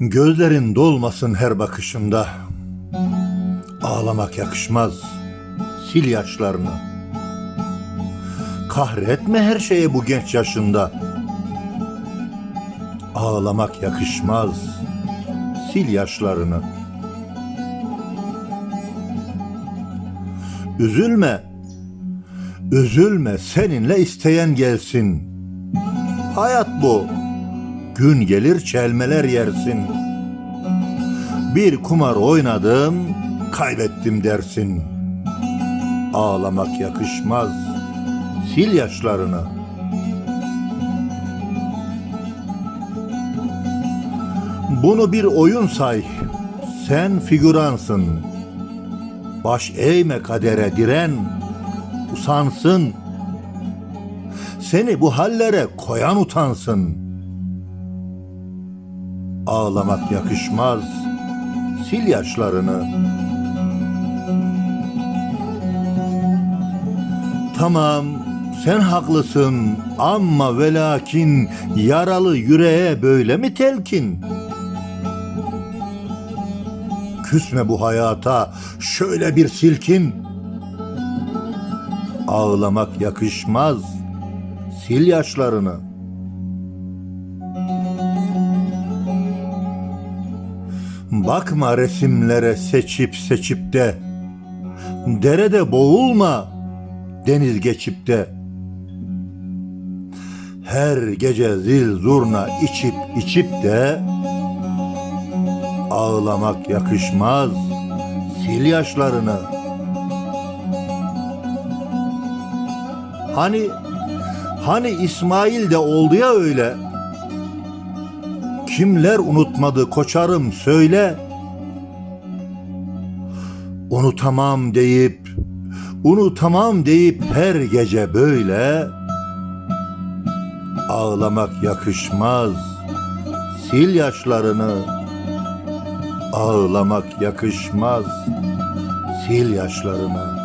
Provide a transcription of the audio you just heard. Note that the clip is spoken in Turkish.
Gözlerin dolmasın her bakışında. Ağlamak yakışmaz. Sil yaşlarını. Kahretme her şeye bu genç yaşında. Ağlamak yakışmaz. Sil yaşlarını. Üzülme. Üzülme seninle isteyen gelsin. Hayat bu. Gün gelir çelmeler yersin. Bir kumar oynadım, kaybettim dersin. Ağlamak yakışmaz. Sil yaşlarını. Bunu bir oyun say. Sen figüransın. Baş eğme kadere diren. Usansın. Seni bu hallere koyan utansın. Ağlamak yakışmaz. Sil yaşlarını. Tamam, sen haklısın ama ve lakin yaralı yüreğe böyle mi telkin? Küsme bu hayata, şöyle bir silkin. Ağlamak yakışmaz. Sil yaşlarını. Bakma resimlere seçip seçip de. Derede boğulma deniz geçip de. Her gece zil zurna içip içip de ağlamak yakışmaz. Sil yaşlarını. Hani hani İsmail de oldu ya öyle. Kimler unutmadı koçarım söyle. Unutamam deyip, unutamam deyip her gece böyle. Ağlamak yakışmaz. Sil yaşlarını. Ağlamak yakışmaz. Sil yaşlarını.